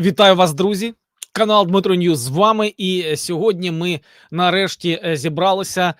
Вітаю вас, друзі! Канал Дмитро Ньюз з вами. І сьогодні ми нарешті е, зібралися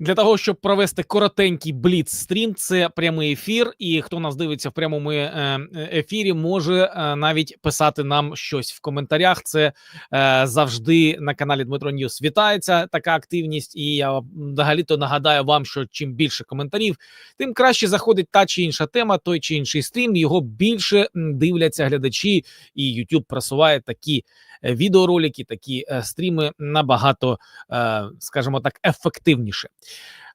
для того, щоб провести коротенький бліц стрім. Це прямий ефір. І хто нас дивиться в прямому е, ефірі, може е, навіть писати нам щось в коментарях. Це е, завжди на каналі Дмитро Ньюз вітається така активність. І я взагалі то нагадаю вам, що чим більше коментарів, тим краще заходить та чи інша тема, той чи інший стрім. Його більше дивляться глядачі, і YouTube просуває такі е, відеоролики, такі е, стріми набагато, е, скажімо так, ефективніше.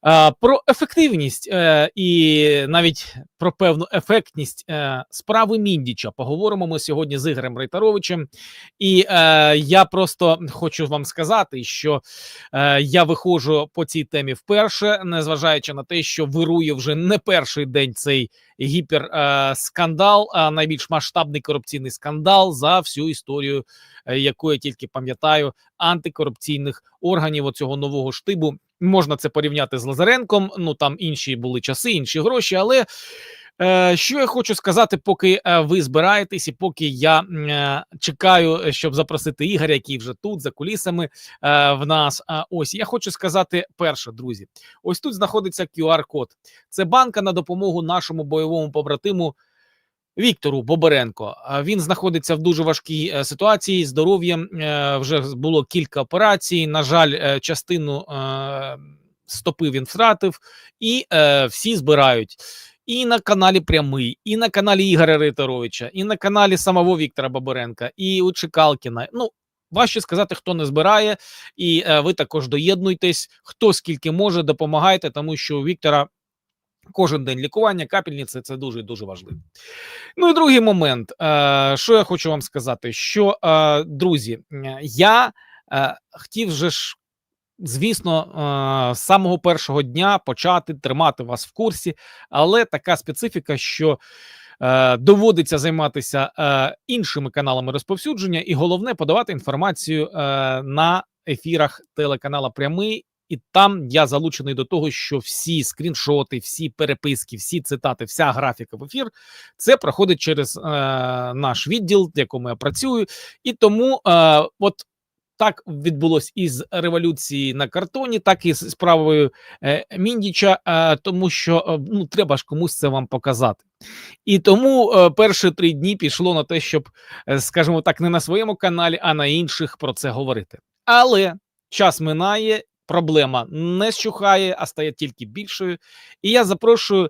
Е, Про ефективність е, і навіть про певну ефектність е, справи Міндіча поговоримо ми сьогодні з Ігорем Рейтеровичем. І я просто хочу вам сказати, що я виходжу по цій темі вперше, незважаючи на те, що вирує вже не перший день цей гіперскандал, а найбільш масштабний корупційний скандал за всю історію, яку я тільки пам'ятаю, антикорупційних органів оцього нового штибу. Можна це порівняти з Лазаренком. Ну там інші були часи, інші гроші. Але е, що я хочу сказати, поки е, ви збираєтесь, і поки я е, чекаю, щоб запросити Ігоря, який вже тут за кулісами е, в нас. А ось я хочу сказати перше, друзі. Ось тут знаходиться QR-код. Це банка на допомогу нашому бойовому побратиму. Віктору Боберенко він знаходиться в дуже важкій е, ситуації. Здоров'ям Е, вже було кілька операцій. На жаль, е, частину стопи він втратив, і всі збирають. І на каналі Прямий, і на каналі Ігоря Рейтеровича, і на каналі самого Віктора Бабаренка, і у Чекалкіна. Ну важче сказати, хто не збирає, і е, ви також доєднуйтесь. Хто скільки може, допомагайте, тому що у Віктора кожен день лікування, капельниці це дуже дуже важливо. Ну і другий момент, е, що я хочу вам сказати, що е, друзі, я е, хотів же ж. Звісно, з самого першого дня почати тримати вас в курсі, але така специфіка, що доводиться займатися іншими каналами розповсюдження, і головне подавати інформацію на ефірах телеканала Прямий. І там я залучений до того, що всі скріншоти, всі переписки, всі цитати, вся графіка в ефір це проходить через е, наш відділ, в якому я працюю, і тому е, от так відбулось із революції на картоні, так і з справою е, Міндіча, е, тому що е, ну треба ж комусь це вам показати. І тому е, перші три дні пішло на те, щоб, е, скажімо так, не на своєму каналі, а на інших про це говорити. Але час минає, проблема не щухає, а стає тільки більшою. І я запрошую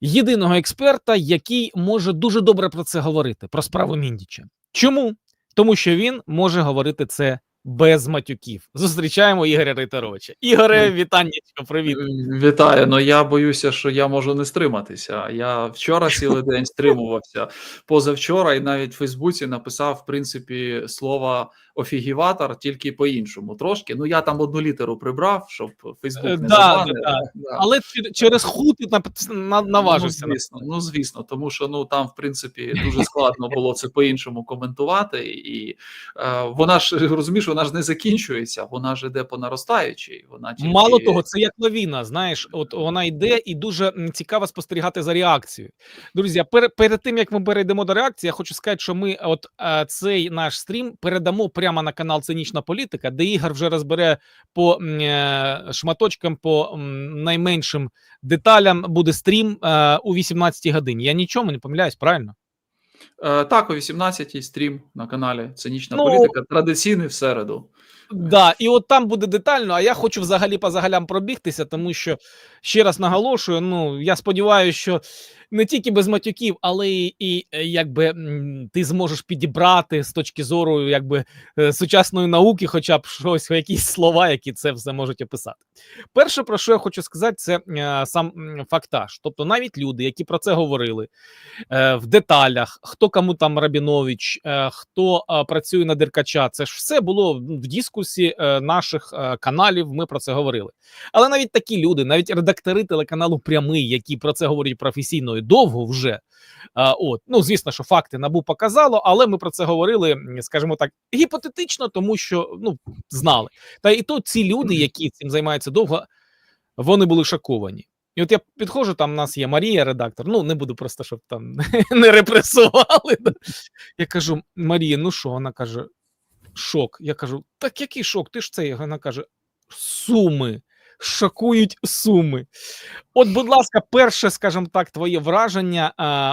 єдиного експерта, який може дуже добре про це говорити, про справу Міндіча. Чому? Тому що він може говорити це без матюків. Зустрічаємо Ігоря Рейтеровича. Ігоре, Ну, вітаннячко, привіт. Вітаю. Ну я боюся, що я можу не стриматися. Я вчора цілий день стримувався. Позавчора і навіть в Фейсбуці написав в принципі слово офігіватор, тільки по-іншому. Трошки. Ну я там одну літеру прибрав, щоб Фейсбук не да, забанив. да, Да. Але через худ ти нап- наважився. Ну, звісно, ну звісно, тому що ну там, в принципі, дуже складно було це по-іншому коментувати, і е, вона ж розумієш, вона ж не закінчується, вона ж іде по наростаючій. Вона тільки... Мало того, це як лавіна. Знаєш, от вона йде, і дуже цікаво спостерігати за реакцією. Друзі, перед, перед тим як ми перейдемо до реакції, я хочу сказати, що ми от е, цей наш стрім передамо прямо на канал Цинічна політика, де Ігор вже розбере по е, шматочкам, по найменшим деталям. Буде стрім е, у 18 годині. Я нічому не помиляюсь, правильно? Е, так, о 18-й стрім на каналі Цинічна Ну, політика. Традиційний в середу. Да, і от там буде детально. А я хочу взагалі по загалям пробігтися, тому що ще раз наголошую. Ну я сподіваюся, що не тільки без матюків, але і, і е, якби ти зможеш підібрати з точки зору якби е, сучасної науки, хоча б щось, якісь слова, які це все можуть описати. Перше, про що я хочу сказати, це е, сам фактаж. Тобто, навіть люди, які про це говорили е, в деталях, хто кому там Рабінович, е, хто е, працює на Деркача, це ж все було в дискусі е, наших е, каналів. Ми про це говорили. Але навіть такі люди, навіть редактори телеканалу Прямий, які про це говорять професійно і довго вже. От, ну звісно, що факти набу показало, але ми про це говорили, скажімо так, гіпотетично, тому що ну знали. Та і то ці люди, які цим займаються довго, вони були шоковані. І от я підходжу, там у нас є Марія, редактор. Ну, не буду просто, щоб там не репресували. Я кажу: Марія, ну що? Вона каже: шок. Я кажу: так який шок? Ти ж це? Вона каже: Суми. Шокують суми. От, будь ласка, перше, скажімо так, твоє враження.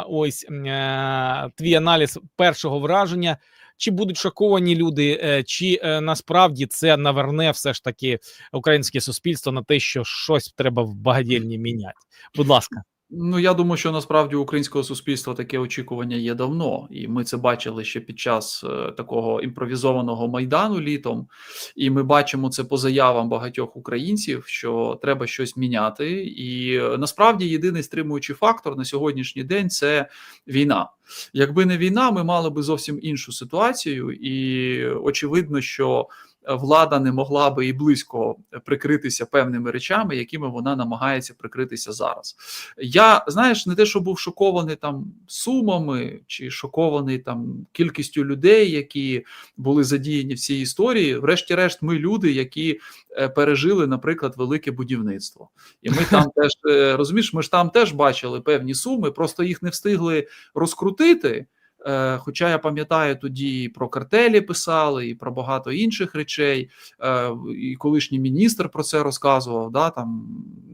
Ось е, твій аналіз першого враження. Чи будуть шоковані люди, е, чи е, насправді це наверне все ж таки українське суспільство на те, що щось треба в багадільні міняти? Будь ласка. Ну, я думаю, що насправді у українського суспільства таке очікування є давно, і ми це бачили ще під час е, такого імпровізованого майдану літом. І ми бачимо це по заявам багатьох українців, що треба щось міняти. І е, насправді єдиний стримуючий фактор на сьогоднішній день це війна. Якби не війна, ми мали би зовсім іншу ситуацію, і очевидно, що влада не могла би і близько прикритися певними речами, якими вона намагається прикритися зараз. Я знаєш, не те, що був шокований там сумами чи шокований там кількістю людей, які були задіяні в цій історії. Врешті-решт, ми люди, які е, пережили, наприклад, велике будівництво, і ми там теж е, розумієш, ми ж там теж бачили певні суми, просто їх не встигли розкрутити. Е, Хоча я пам'ятаю, тоді і про картелі писали, і про багато інших речей. Е, І колишній міністр про це розказував. Да, там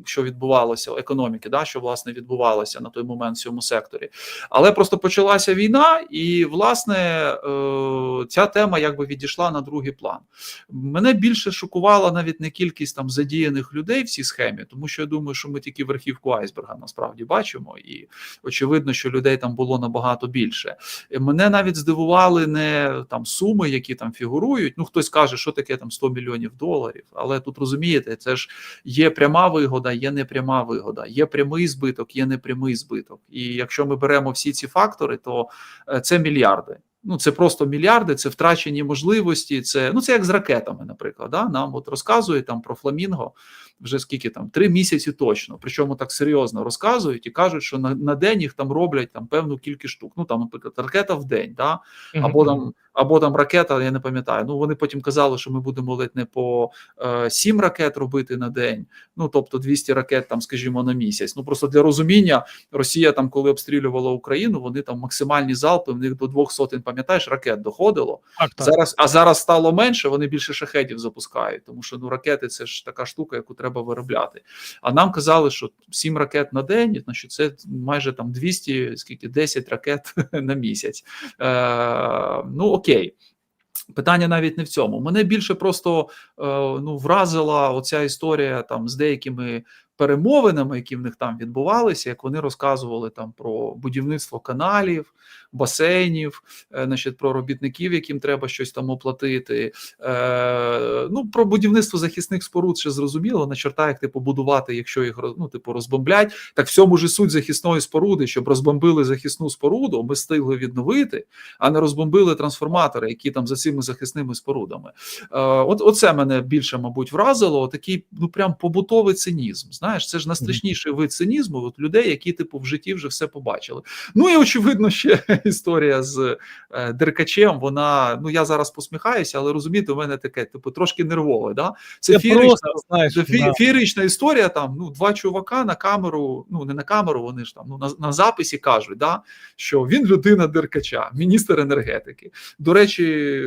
що відбувалося економіки, да, що власне відбувалося на той момент в цьому секторі. Але просто почалася війна, і власне е, ця тема якби відійшла на другий план. Мене більше шокувала навіть не кількість там задіяних людей в цій схемі, тому що я думаю, що ми тільки верхівку айсберга насправді бачимо, і очевидно, що людей там було набагато більше. Мене навіть здивували не там суми, які там фігурують. Ну хтось каже, що таке там 100 мільйонів доларів. Але тут розумієте, це ж є пряма вигода, є непряма вигода, є прямий збиток, є непрямий збиток. І якщо ми беремо всі ці фактори, то е, це мільярди. Ну, це просто мільярди, це втрачені можливості. Це ну це як з ракетами, наприклад. Да? Нам от розказують там про фламінго вже скільки там три місяці точно. Причому так серйозно розказують і кажуть, що на, на день їх там роблять там певну кількість штук. Ну там, наприклад, ракета в день, да? або там, або там ракета, я не пам'ятаю. Ну вони потім казали, що ми будемо ледь не по е, 7 ракет робити на день. Ну тобто 200 ракет, там, скажімо, на місяць. Ну просто для розуміння, Росія там, коли обстрілювала Україну, вони там максимальні залпи, в них до двох сотень, пам'ятаєш, ракет доходило. Так, так. Зараз, а зараз стало менше, вони більше шахедів запускають, тому що ну ракети це ж така штука, яку треба виробляти. А нам казали, що 7 ракет на день, значить це майже там 200, скільки 10 ракет на місяць. Е, ну окей. Питання навіть не в цьому. Мене більше просто е, ну вразила оця історія там з деякими перемовинами, які в них там відбувалися, як вони розказували там про будівництво каналів, басейнів, е, значить, про робітників, яким треба щось там оплатити. Е, ну про будівництво захисних споруд ще зрозуміло. На чорта, як типу будувати, якщо їх ну, типу розбомблять. Так в цьому ж і суть захисної споруди, щоб розбомбили захисну споруду, ми встигли відновити, а не розбомбили трансформатори, які там за цими захисними спорудами. Е, от оце мене більше, мабуть, вразило. Такий ну прям побутовий цинізм. Знаєш, це ж найстрашніший вид цинізму. От людей, які типу в житті вже все побачили. Ну і очевидно, ще історія з е, Деркачем. Вона ну я зараз посміхаюся, але розумієте, у мене таке, типу, трошки нервове. Да? Це Це феєрична, просто, знаєш, це фі- да. історія. Там ну два чувака на камеру, ну не на камеру, вони ж там ну на, на записі кажуть, да, що він людина Деркача, міністр енергетики. До речі.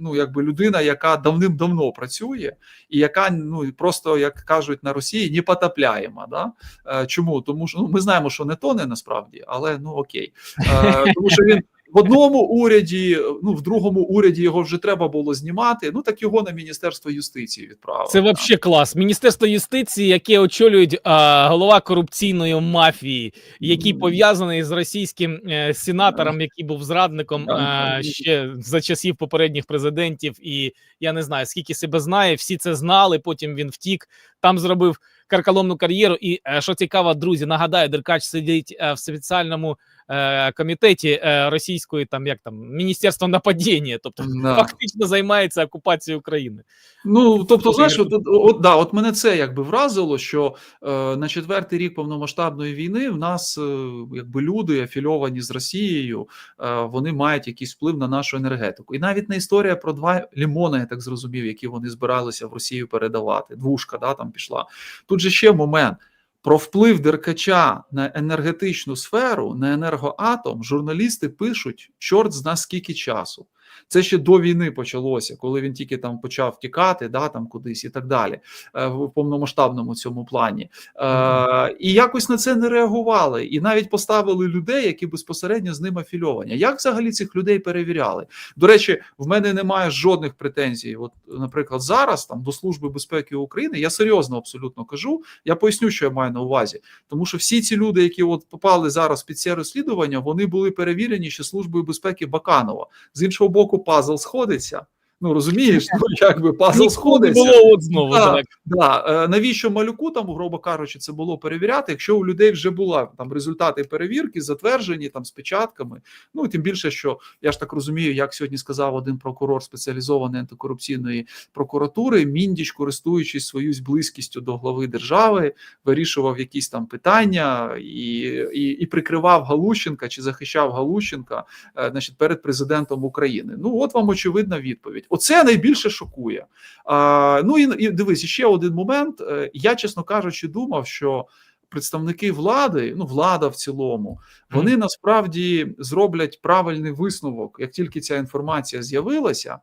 Ну, якби людина, яка давним-давно працює, і яка ну просто як кажуть на Росії, непотопляєма. Да? Е, чому? Тому що ну ми знаємо, що не тоне насправді, але ну окей. Е, тому що він в одному уряді, ну в другому уряді його вже треба було знімати. Ну так його на міністерство юстиції відправили. Це вообще клас. Міністерство юстиції, яке очолюють а, голова корупційної мафії, який пов'язаний з російським е, сенатором, який був зрадником а, ще за часів попередніх президентів. І я не знаю, скільки себе знає. Всі це знали. Потім він втік, там зробив карколомну кар'єру. І е, що цікаво, друзі, нагадаю, Деркач сидить е, в спеціальному е, комітеті е, російської, там як там міністерства нападіння, тобто Да. фактично займається окупацією України. Ну тобто, знаєш, от, от, да, от мене це якби вразило, що е, на четвертий рік повномасштабної війни в нас е, якби люди афільовані з Росією, е, вони мають якийсь вплив на нашу енергетику. І навіть не історія про два лімони, я так зрозумів, які вони збиралися в Росію передавати. Двушка, да, там пішла. Тут же ще момент. Про вплив Деркача на енергетичну сферу, на енергоатом, журналісти пишуть чорт зна скільки часу. Це ще до війни почалося, коли він тільки там почав тікати, да, там кудись і так далі, е, в повномасштабному цьому плані. Е, І якось на це не реагували, і навіть поставили людей, які безпосередньо з ним афільовані. Як взагалі цих людей перевіряли? До речі, в мене немає жодних претензій. От, наприклад, зараз там до Служби безпеки України я серйозно абсолютно кажу. Я поясню, що я маю на увазі, тому що всі ці люди, які от попали зараз під це розслідування, вони були перевірені ще службою безпеки Баканова. З іншого боку, пазл сходиться. Ну розумієш, ну якби пазл сходиться. було от знову. Да. так. Да, е, навіщо малюку там, грубо кажучи, це було перевіряти, якщо у людей вже була там результати перевірки, затверджені там з печатками. Ну тим більше, що я ж так розумію, як сьогодні сказав один прокурор спеціалізованої антикорупційної прокуратури, міндіч, користуючись своєю близькістю до глави держави, вирішував якісь там питання і, і, і прикривав Галущенка чи захищав Галущенка, е, значить, перед президентом України. Ну от вам очевидна відповідь. Оце найбільше шокує. А, ну і, і дивись, ще один момент. Е, Я, чесно кажучи, думав, що представники влади, ну влада в цілому, вони насправді зроблять правильний висновок, як тільки ця інформація з'явилася.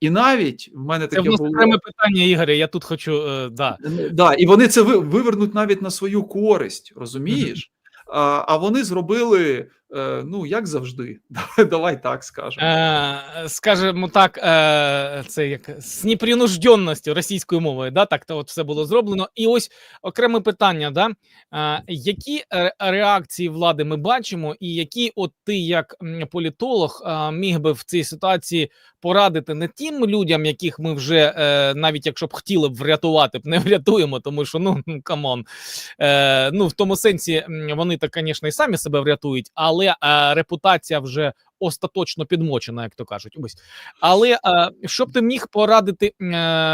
І навіть в мене таке нас було окреме питання, Ігоря. Я тут хочу. е, да. да, і вони це ви- вивернуть навіть на свою користь, розумієш? А, а вони зробили, е, ну як завжди, давай так скажемо. Е, скажімо так, е, це як з непринужденністю російською мовою, да, так то от все було зроблено. І ось окреме питання: да, е, які е, реакції влади ми бачимо, і які, от ти, як політолог, е, міг би в цій ситуації порадити не тим людям, яких ми вже е, навіть якщо б хотіли б врятувати, б не врятуємо, тому що ну камон, е, ну в тому сенсі вони так, звісно, і самі себе врятують, але е, репутація вже остаточно підмочена, як то кажуть. Ось але е, що ти міг порадити е,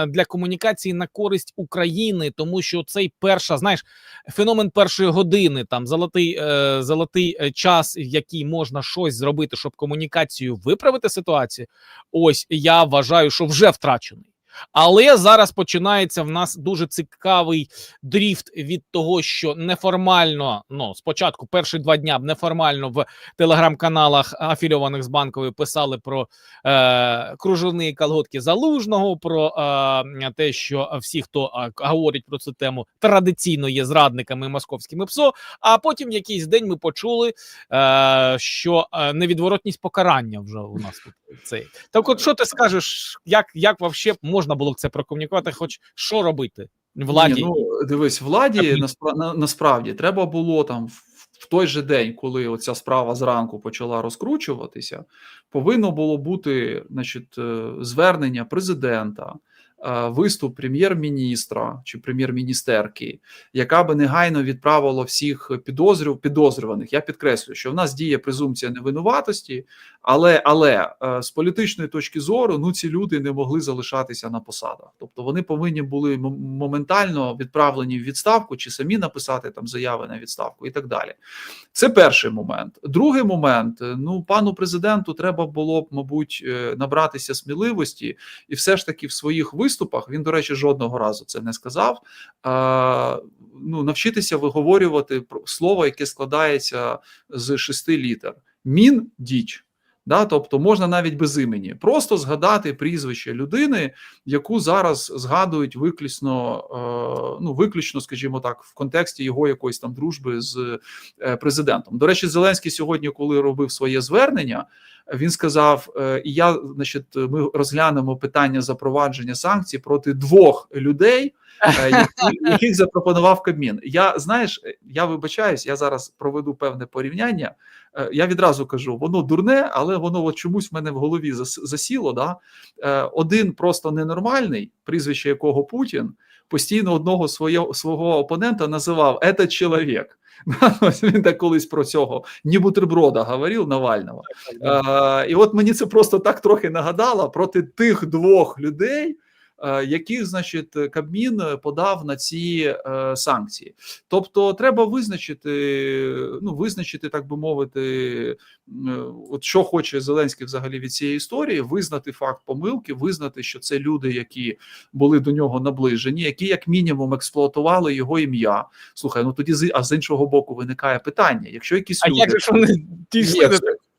для комунікації на користь України, тому що цей перша, знаєш, феномен першої години, там золотий, е, золотий час, в який можна щось зробити, щоб комунікацію виправити ситуацію. Ось я вважаю, що вже втрачений. Але зараз починається в нас дуже цікавий дріфт від того, що неформально, ну спочатку перші два дня неформально в телеграм-каналах афільованих з банковою писали про е, кружевні колготки залужного, про е, те, що всі, хто е, говорить про цю тему, традиційно є зрадниками московськими ПСО. А потім якийсь день ми почули, е, що е, невідворотність покарання вже у нас тут цей. Так, от що ти скажеш, як, як вообще можна було б це прокомунікувати, хоч що робити владі? Ні, ну, дивись, владі наспра- на, насправді треба було там в, в той же день, коли оця справа зранку почала розкручуватися, повинно було бути значить, е, звернення президента, е, виступ прем'єр-міністра чи прем'єр-міністерки, яка би негайно відправила всіх підозрюв, підозрюваних. Я підкреслюю, що в нас діє презумпція невинуватості, але, але е, з політичної точки зору ну ці люди не могли залишатися на посадах. Тобто вони повинні були моментально відправлені в відставку чи самі написати там заяви на відставку і так далі. Це перший момент. Другий момент: е, ну пану президенту треба було б, мабуть, е, набратися сміливості, і все ж таки в своїх виступах він, до речі, жодного разу це не сказав. А, ну, навчитися виговорювати про- слово, яке складається з шести літер. Мін діч. Да, тобто можна навіть без імені, просто згадати прізвище людини, яку зараз згадують виключно, е, ну виключно, скажімо так, в контексті його якоїсь там дружби з е, президентом. До речі, Зеленський сьогодні, коли робив своє звернення, він сказав: е, і я, значить, ми розглянемо питання запровадження санкцій проти двох людей, е, яких запропонував Кабмін. Я знаєш, е, я вибачаюсь, я зараз проведу певне порівняння. Я відразу кажу, воно дурне, але воно от чомусь в мене в голові зас- засіло. Да? Один просто ненормальний, прізвище якого Путін, постійно одного своє, свого опонента називав «это чоловік. Ось Він так колись про цього ні бутерброда говорив Навального. І от мені це просто так трохи нагадало проти тих двох людей. Е, яких, значить, Кабмін подав на ці е, санкції. Тобто, треба визначити, ну визначити, так би мовити, е, от що хоче Зеленський взагалі від цієї історії, визнати факт помилки, визнати, що це люди, які були до нього наближені, які як мінімум експлуатували його ім'я. Слухай, ну тоді а з іншого боку виникає питання: якщо якісь А люди як же вони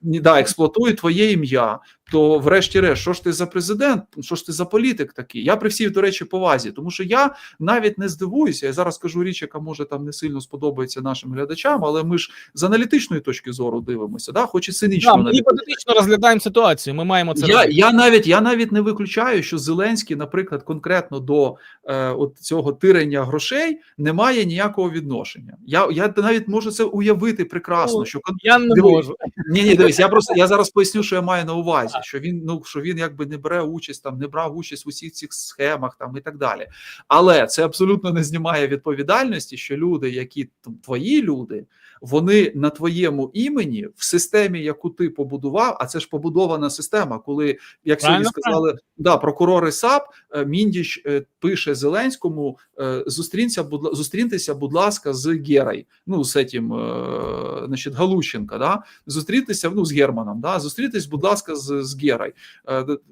да, експлуатують твоє ім'я, то врешті-решт, що ж ти за президент, що ж ти за політик такий? Я при всій, до речі, повазі, тому що я навіть не здивуюся. Я зараз кажу річ, яка може там не сильно сподобається нашим глядачам, але ми ж з аналітичної точки зору дивимося, да, хоч і цинічно. Да, ми гіпотетично розглядаємо ситуацію. Ми маємо це Я, я навіть я навіть не виключаю, що Зеленський, наприклад, конкретно до е, от цього тирення грошей не має ніякого відношення. Я, я навіть можу це уявити прекрасно. Ну, Що Я не можу. ні, ні, дивись, я просто я зараз поясню, що я маю на увазі, що він ну що він якби не бере участь там, не брав участь в усіх цих схемах там і так далі. Але це абсолютно не знімає відповідальності, що люди, які там твої люди, вони на твоєму імені в системі, яку ти побудував, а це ж побудована система, коли як сьогодні сказали, да, прокурори САП е, Міндіч е, пише Зеленському: е, зустрінься, будь зустріньтеся, будь ласка, з Герой, ну з цим, е, значить, Галущенка, да, зустрітися ну, з Германом, да, зустрітись, будь ласка, з, з Герой.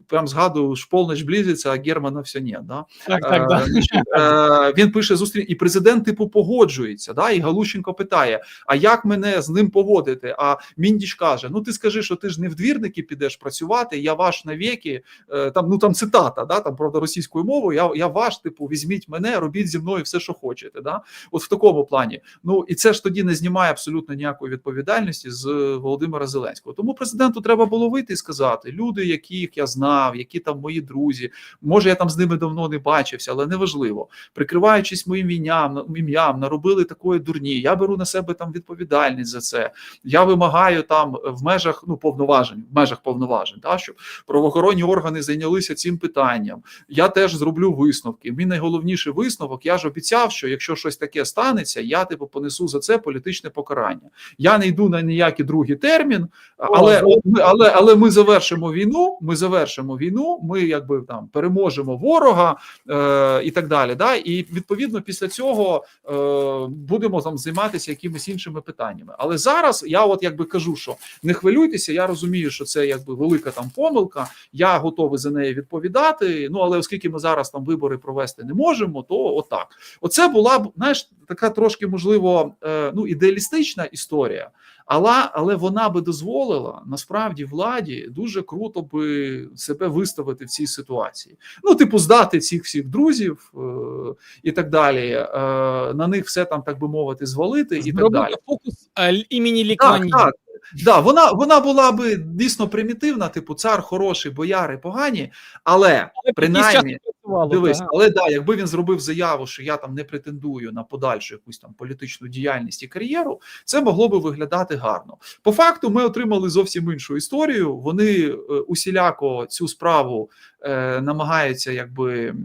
Прям згадую, що полночь близиться, а Германа все ні. Да? Так, так, е, Він пише зустріч, і президент типу погоджується. Да? І Галущенко питає: А як мене з ним поводити? А Міндіч каже: Ну ти скажи, що ти ж не в двірники підеш працювати, я ваш навіки. Е, Там ну там цитата, да там правда російською мовою. Я я ваш, типу, візьміть мене, робіть зі мною все, що хочете. Да? От в такому плані. Ну і це ж тоді не знімає абсолютно ніякої відповідальності з Володимира Зеленського. Тому президенту треба було вийти і сказати: люди, яких я знав, які там мої друзі, може я там з ними давно не бачився, але неважливо. Прикриваючись моїм ім'ям, ім'ям, наробили такої дурні. Я беру на себе там відповідальність за це. Я вимагаю там в межах ну повноважень, в межах повноважень, та щоб правоохоронні органи зайнялися цим питанням. Я теж зроблю висновки. Мій найголовніший висновок. Я ж обіцяв, що якщо щось таке станеться, я типу понесу за це політичне покарання. Я не йду на ніякий другий термін, але але, але ми завершимо війну. Ми завершимо війну. Ми якби там переможемо ворога е, і так далі. Да? І відповідно після цього е, будемо там займатися якимись іншими питаннями. Але зараз я, от якби кажу, що не хвилюйтеся. Я розумію, що це якби велика там помилка. Я готовий за неї відповідати. Ну але оскільки ми зараз там вибори провести не можемо, то отак. Оце була б знаєш така трошки можливо е, ну ідеалістична історія. Але, але вона би дозволила насправді владі дуже круто би себе виставити в цій ситуації. Ну, типу, здати цих всіх друзів е, і так далі. Е, на них все там, так би мовити, звалити і так далі. фокус е, імені Так, так. Да, вона, вона була би дійсно примітивна, типу, цар хороший, бояри погані, але принаймні. Дивись, але да, якби він зробив заяву, що я там не претендую на подальшу якусь там політичну діяльність і кар'єру, це могло би виглядати гарно. По факту, ми отримали зовсім іншу історію. Вони е, усіляко цю справу е, намагаються якби е,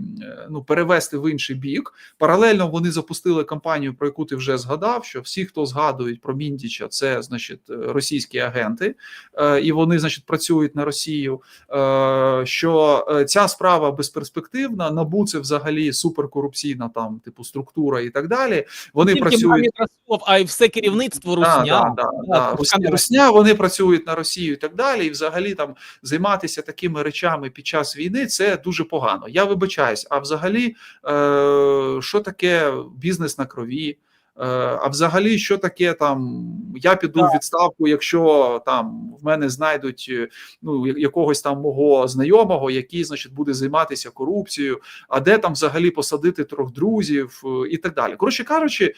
ну перевести в інший бік. Паралельно вони запустили кампанію, про яку ти вже згадав. Що всі, хто згадують про Міндіча, це значить е, російські агенти, е, і вони, значить, працюють на Росію. Е, що ця справа безперспективна, набу це взагалі суперкорупційна там, типу, структура і так далі. Вони Тільки працюють. Мамі Расулов, а й все керівництво Русня. да, да, Да. Русня, вони працюють на Росію і так далі. І взагалі там займатися такими речами під час війни це дуже погано. Я вибачаюсь. А взагалі, е, що таке бізнес на крові? Е, А взагалі, що таке там? Я піду в відставку, якщо там в мене знайдуть е, ну якогось там мого знайомого, який, значить, буде займатися корупцією, а де там взагалі посадити трьох друзів е, і так далі. Коротше кажучи,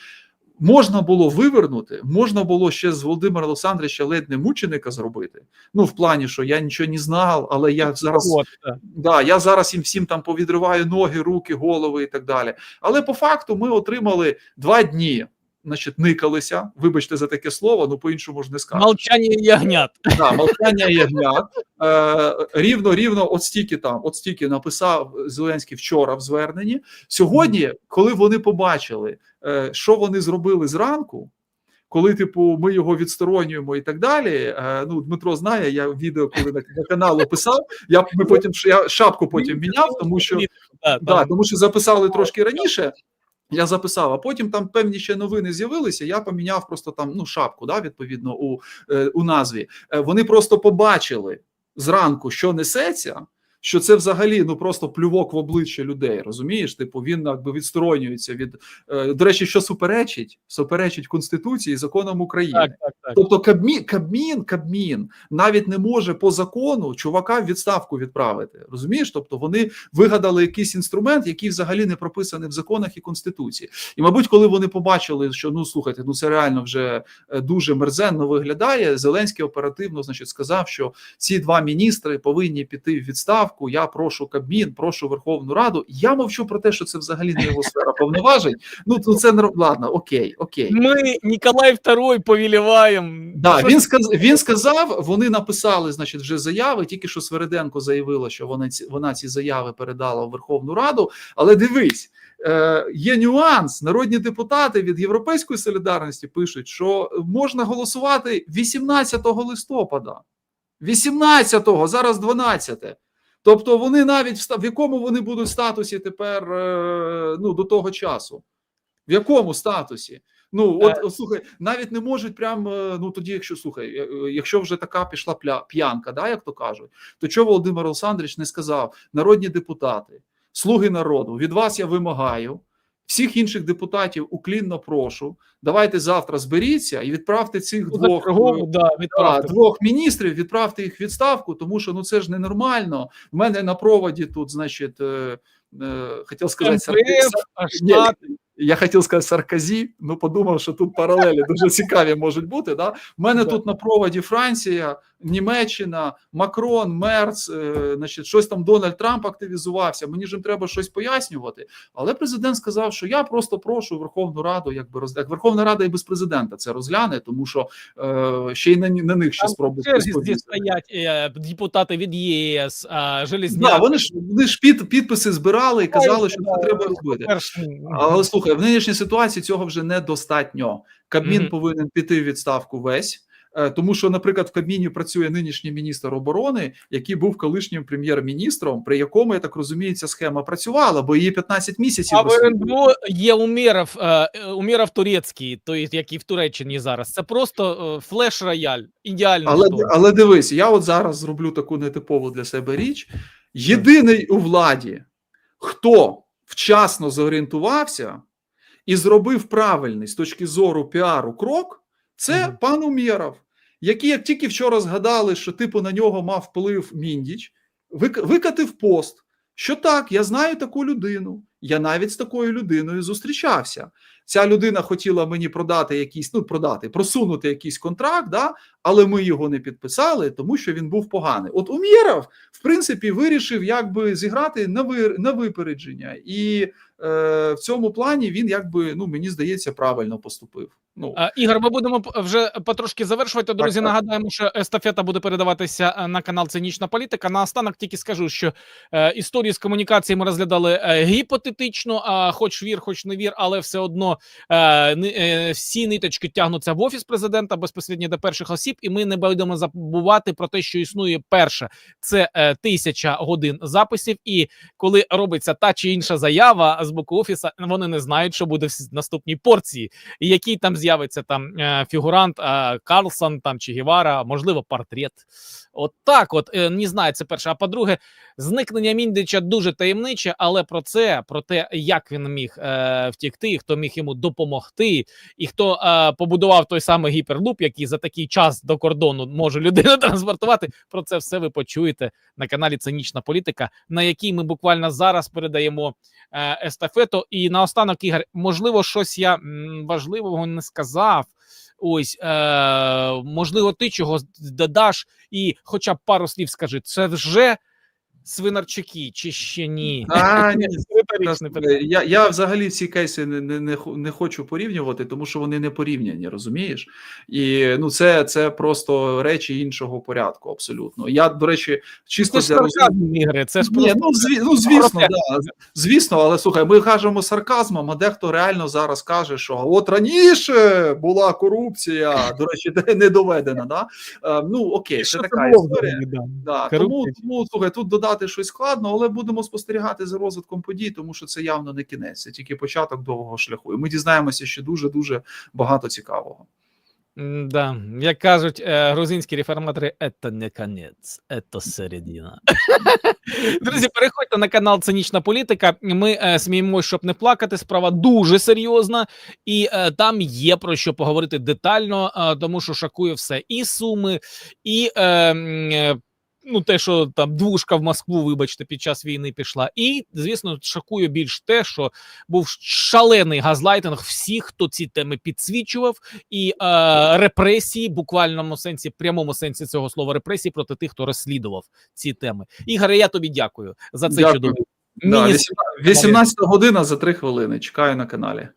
можна було вивернути, можна було ще з Володимира Олександровича ледь не мученика зробити. Ну, в плані, що я нічого не знав, але я зараз От. Да, я зараз їм всім там повідриваю ноги, руки, голови і так далі. Але по факту ми отримали два дні. Значить, никалися. Вибачте за таке слово, ну по-іншому ж не скажу. Молчання ягнят. Да, мовчання ягнят. Е, рівно, рівно, от стільки там, от стільки написав Зеленський вчора в зверненні. Сьогодні, коли вони побачили, е, що вони зробили зранку, коли типу ми його відсторонюємо і так далі. Е, ну Дмитро знає, я відео, коли на, на каналу писав. Я ми потім я шапку потім міняв, тому що да, тому що записали трошки раніше. Я записав, а потім там певні ще новини з'явилися. Я поміняв просто там ну шапку, да, відповідно у, е, у назві. Е, вони просто побачили зранку, що несеться. Що це взагалі ну просто плювок в обличчя людей, розумієш? Типу він якби відсторонюється від е, до речі, що суперечить, суперечить конституції і законам України. так, так, так. Тобто Кабмін, Кабмін, Кабмін навіть не може по закону чувака в відставку відправити. Розумієш? Тобто вони вигадали якийсь інструмент, який взагалі не прописаний в законах і конституції. І, мабуть, коли вони побачили, що ну слухайте, ну це реально вже е, дуже мерзенно виглядає. Зеленський оперативно, значить, сказав, що ці два міністри повинні піти в відставку. Я прошу Кабмін, прошу Верховну Раду. Я мовчу про те, що це взагалі не його сфера повноважень. Ну то це не ладно, окей, окей. Ми Ніколай II повіліваємо. Да, він сказ він сказав, вони написали, значить, вже заяви. Тільки що Свериденко заявила, що вона ці вона ці заяви передала в Верховну Раду. Але дивись, е, є нюанс. Народні депутати від Європейської солідарності пишуть, що можна голосувати 18 листопада. 18-го, зараз 12. Тобто вони навіть в в якому вони будуть статусі тепер е, ну, до того часу? В якому статусі? Ну, от, от слухай, навіть не можуть прям, е, ну тоді, якщо слухай, е, е, якщо вже така пішла п'янка, да, як то кажуть, то чого Володимир Олександрович не сказав, народні депутати, слуги народу, від вас я вимагаю, всіх інших депутатів уклінно прошу, давайте завтра зберіться і відправте цих За двох. чергову, е, да, відправте. двох міністрів відправте їх відставку, тому що ну це ж ненормально. В мене на проводі тут, значить, е, е, хотів сказати, Ні, я хотів сказати Сарказі, ну подумав, що тут паралелі дуже цікаві можуть бути. Да? В мене Да. тут на проводі Франція, Німеччина, Макрон, Мерц, е, значить, щось там Дональд Трамп активізувався. Мені ж їм треба щось пояснювати. Але президент сказав, що я просто прошу Верховну Раду, якби роз... як Верховна Рада і без президента це розгляне, тому що е, ще й на, на них ще спробують. Стоять е, депутати від ЄС, а, Да, вони ж вони ж під, підписи збирали і казали, що це треба робити. Але слухай, в нинішній ситуації цього вже недостатньо. Кабмін Мгм. повинен піти в відставку весь. Е, Тому що, наприклад, в Кабміні працює нинішній міністр оборони, який був колишнім прем'єр-міністром, при якому я так розумію, ця схема працювала, бо її 15 місяців А в. РНБО є Умєров, е, Умєров турецький, то є, який в Туреччині зараз. Це просто е, флеш-рояль. Ідеально. Але, але дивись, я от зараз зроблю таку нетипову для себе річ. Єдиний у владі, хто вчасно зорієнтувався і зробив правильний з точки зору піару крок, це Мгм. пан Умєров, який, як тільки вчора згадали, що типу на нього мав вплив Міндіч, викатив пост, що так, я знаю таку людину. Я навіть з такою людиною зустрічався. Ця людина хотіла мені продати якийсь, ну продати, просунути якийсь контракт, да, але ми його не підписали, тому що він був поганий. От Умєров, в принципі, вирішив якби зіграти на ви, на випередження, і е, в цьому плані він якби ну мені здається правильно поступив. Ну Ігор, ми будемо вже потрошки завершувати. Друзі, так. нагадаємо, що естафета буде передаватися е, на канал Цинічна політика. Наостанок тільки скажу, що е, історії з комунікації ми розглядали е, гіпотетично, а хоч вір, хоч не вір, але все одно е, е, всі ниточки тягнуться в офіс президента безпосередньо до перших осіб, і ми не будемо забувати про те, що існує перше це е, тисяча годин записів. І коли робиться та чи інша заява з боку офіса, вони не знають, що буде в наступній порції і який там з'явиться там е, фігурант е, Карлсон там чи Гевара, можливо, портрет. От так, от е, не знаю, це перше. А по-друге, зникнення Міндича дуже таємниче, але про це, про те, як він міг е, втікти, хто міг йому допомогти, і хто е, побудував той самий гіперлуп, який за такий час до кордону може людина транспортувати. Про це все ви почуєте на каналі Цинічна політика, на якій ми буквально зараз передаємо естафету. І наостанок, Ігор, можливо, щось я важливого не сказав. Ось, е, можливо, ти чого додаш, і хоча б пару слів скажи, це вже Свинарчуки чи ще ні? А, ні. Я, я взагалі ці кейси не, не, не, хочу порівнювати, тому що вони не порівняні, розумієш? І ну, це, це просто речі іншого порядку, абсолютно. Я, до речі, чисто Це для розуміння. це ж Ні, ну, зві, ну звісно, да, звісно, але слухай, ми кажемо сарказмом, а дехто реально зараз каже, що от раніше була корупція, до речі, не доведена. Да? Е, ну окей, це така історія. Да, тому, тому слухай, тут додати щось складно, але будемо спостерігати за розвитком подій, тому що це явно не кінець, це тільки початок довгого шляху. І ми дізнаємося ще дуже дуже багато цікавого. Да, як кажуть е, грузинські реформатори, це не конець, це середина. Друзі, переходьте на канал Цинічна політика. Ми е, сміємося, щоб не плакати. Справа дуже серйозна, і е, там є про що поговорити детально, е, тому що шокує все і суми, і ну, те, що там двушка в Москву, вибачте, під час війни пішла. І, звісно, шокує більш те, що був шалений газлайтинг всіх, хто ці теми підсвічував, і е, репресії, буквальному сенсі, прямому сенсі цього слова репресії проти тих, хто розслідував ці теми. Ігоре, я тобі дякую за це Дякую. чудове. Да, 18 18 година за 3 хвилини. Чекаю на каналі.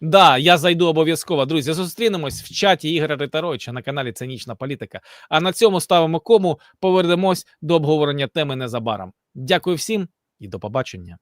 Да, я зайду обов'язково. Друзі, зустрінемось в чаті Ігоря Ритаровича на каналі Цинічна політика. А на цьому ставимо кому. Повернемось до обговорення теми незабаром. Дякую всім і до побачення.